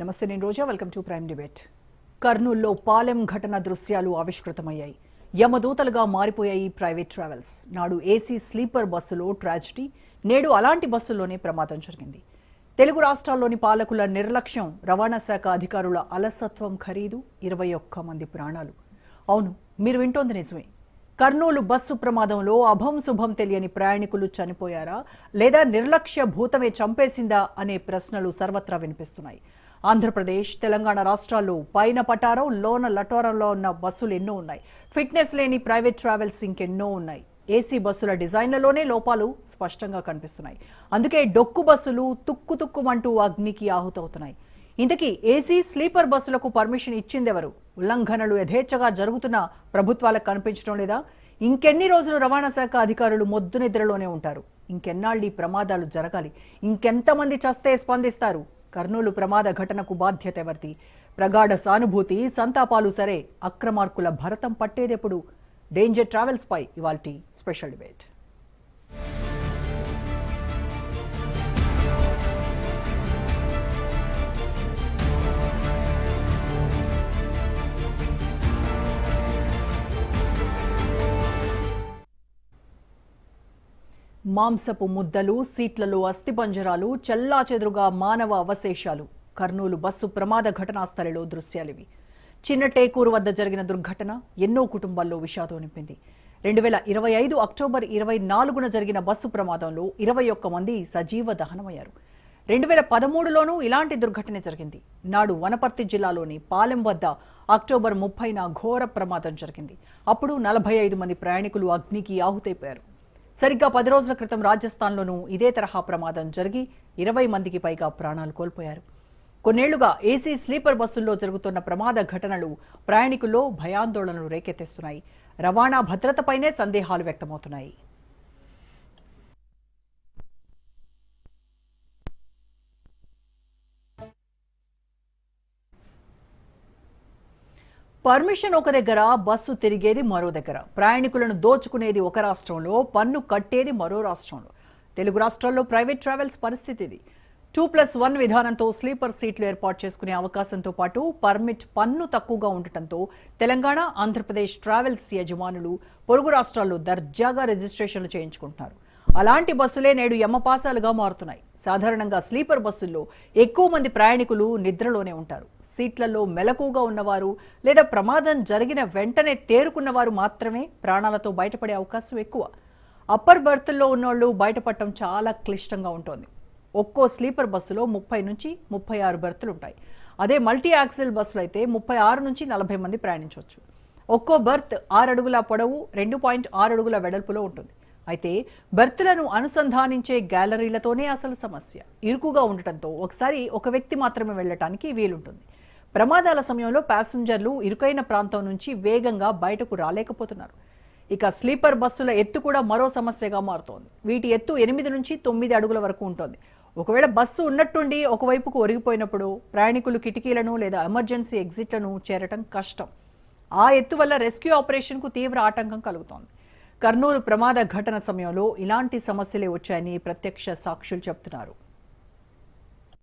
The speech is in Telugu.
నమస్తే నేను Roja. Welcome to prime debate. కర్నూల్లో పాలెం ఘటన దృశ్యాలు ఆవిష్కృతమయ్యాయి. యమదూతలుగా మారిపోయాయి ప్రైవేట్ ట్రావెల్స్. నాడు ఏసీ స్లీపర్ బస్సులో ట్రాజిడీ నేడు అలాంటి బస్సుల్లోనే ప్రమాదం జరిగింది. తెలుగు రాష్ట్రాల్లోని పాలకుల నిర్లక్ష్యం రవాణా శాఖ అధికారుల అలసత్వం ఖరీదు ఇరవై ఒక్క మంది ప్రాణాలు. అవును మీరు వింటోంది నిజమే. కర్నూలు బస్సు ప్రమాదంలో అభం శుభం తెలియని ప్రయాణికులు చనిపోయారా లేదా నిర్లక్ష్య భూతమే చంపేసిందా అనే ప్రశ్నలు సర్వత్రా వినిపిస్తున్నాయి. ఆంధ్రప్రదేశ్ తెలంగాణ రాష్ట్రాల్లో పైన పటారం లోన లటోరంలో ఉన్న బస్సులు ఎన్నో ఉన్నాయి. ఫిట్నెస్ లేని ప్రైవేట్ ట్రావెల్స్ ఇంకెన్నో ఉన్నాయి. ఏసీ బస్సుల డిజైన్లలోనే లోపాలు స్పష్టంగా కనిపిస్తున్నాయి. అందుకే డొక్కు బస్సులు తుక్కు తుక్కుమంటూ అగ్నికి ఆహుతవుతున్నాయి. ఇంతకీ ఏసీ స్లీపర్ బస్సులకు పర్మిషన్ ఇచ్చిందెవరు? ఉల్లంఘనలు యథేచ్ఛగా జరుగుతున్న ప్రభుత్వాలకు కనిపించడం లేదా? ఇంకెన్ని రోజులు రవాణా శాఖ అధికారులు మొద్దు నిద్రలోనే ఉంటారు? ఇంకెన్నాళ్ళు ఈ ప్రమాదాలు జరగాలి? ఇంకెంతమంది చస్తే స్పందిస్తారు? కర్నూలు ప్రమాద ఘటనకు బాధ్యత ఎవరిది? ప్రగాఢ సానుభూతి సంతాపాలు సరే అక్రమార్కుల భరతం పట్టేదెప్పుడు? డేంజర్ ట్రావెల్స్ పై ఇవాల్టి స్పెషల్ డిబేట్. మాంసపు ముద్దలు సీట్లలో అస్థిపంజరాలు చెల్లాచెదురుగా మానవ అవశేషాలు. కర్నూలు బస్సు ప్రమాద ఘటనా స్థలిలో దృశ్యాలివి. చిన్న టేకూరు వద్ద జరిగిన దుర్ఘటన ఎన్నో కుటుంబాల్లో విషాదం నింపింది. రెండు వేల ఇరవై ఐదు అక్టోబర్ ఇరవై నాలుగున జరిగిన బస్సు ప్రమాదంలో ఇరవై ఒక్క మంది సజీవ దహనమయ్యారు. రెండు వేల పదమూడులోనూ ఇలాంటి దుర్ఘటన జరిగింది. నాడు వనపర్తి జిల్లాలోని పాలెం వద్ద అక్టోబర్ ముప్పైన ఘోర ప్రమాదం జరిగింది. అప్పుడు నలభై ఐదు మంది ప్రయాణికులు అగ్నికి ఆహుతైపోయారు. సరిగ్గా పది రోజుల క్రితం రాజస్థాన్లోనూ ఇదే తరహా ప్రమాదం జరిగి ఇరవై మందికి పైగా ప్రాణాలు కోల్పోయారు. కొన్నేళ్ళుగా ఏసీ స్లీపర్ బస్సుల్లో జరుగుతున్న ప్రమాద ఘటనలు ప్రయాణికుల్లో భయాందోళనలు రేకెత్తిస్తున్నాయి. రవాణా భద్రతపైనే సందేహాలు వ్యక్తమవుతున్నాయి. పర్మిషన్ ఒక దగ్గర బస్సు తిరిగేది మరో దగ్గర. ప్రయాణికులను దోచుకునేది ఒక రాష్ట్రంలో పన్ను కట్టేది మరో రాష్ట్రంలో. తెలుగు రాష్ట్రాల్లో ప్రైవేట్ ట్రావెల్స్ పరిస్థితి ఇది. టూ ప్లస్ వన్ విధానంతో స్లీపర్ సీట్లు ఏర్పాటు చేసుకునే అవకాశంతో పాటు పర్మిట్ పన్ను తక్కువగా ఉండటంతో తెలంగాణ ఆంధ్రప్రదేశ్ ట్రావెల్స్ యజమానులు పొరుగు రాష్ట్రాల్లో దర్జాగా రిజిస్ట్రేషన్లు చేయించుకుంటున్నారు. అలాంటి బస్సులే నేడు యమపాసాలుగా మారుతున్నాయి. సాధారణంగా స్లీపర్ బస్సుల్లో ఎక్కువ మంది ప్రయాణికులు నిద్రలోనే ఉంటారు. సీట్లలో మెలకుగా ఉన్నవారు లేదా ప్రమాదం జరిగిన వెంటనే తేరుకున్నవారు మాత్రమే ప్రాణాలతో బయటపడే అవకాశం ఎక్కువ. అప్పర్ బర్త్ల్లో ఉన్నోళ్ళు బయటపడటం చాలా క్లిష్టంగా ఉంటుంది. ఒక్కో స్లీపర్ బస్సులో ముప్పై నుంచి ముప్పై ఆరు బెర్తులు ఉంటాయి. అదే మల్టీ యాక్సిల్ బస్సులు అయితే ముప్పై ఆరు నుంచి నలభై మంది ప్రయాణించవచ్చు. ఒక్కో బర్త్ ఆరు అడుగుల పొడవు రెండు పాయింట్ ఆరు అడుగుల వెడల్పులో ఉంటుంది. అయితే బెర్త్లను అనుసంధానించే గ్యాలరీలతోనే అసలు సమస్య. ఇరుకుగా ఉండటంతో ఒకసారి ఒక వ్యక్తి మాత్రమే వెళ్ళటానికి వీలుంటుంది. ప్రమాదాల సమయంలో ప్యాసింజర్లు ఇరుకైన ప్రాంతం నుంచి వేగంగా బయటకు రాలేకపోతున్నారు. ఇక స్లీపర్ బస్సుల ఎత్తు కూడా మరో సమస్యగా మారుతోంది. వీటి ఎత్తు ఎనిమిది నుంచి తొమ్మిది అడుగుల వరకు ఉంటుంది. ఒకవేళ బస్సు ఉన్నట్టుండి ఒకవైపుకు ఒరిగిపోయినప్పుడు ప్రయాణికులు కిటికీలను లేదా ఎమర్జెన్సీ ఎగ్జిట్లను చేరటం కష్టం. ఆ ఎత్తు వల్ల రెస్క్యూ ఆపరేషన్కు తీవ్ర ఆటంకం కలుగుతోంది. కర్నూలు ప్రమాద ఘటన సమయంలో ఇలాంటి సమస్యలే వచ్చాయని ప్రత్యక్ష సాక్షులు చెబుతున్నారు.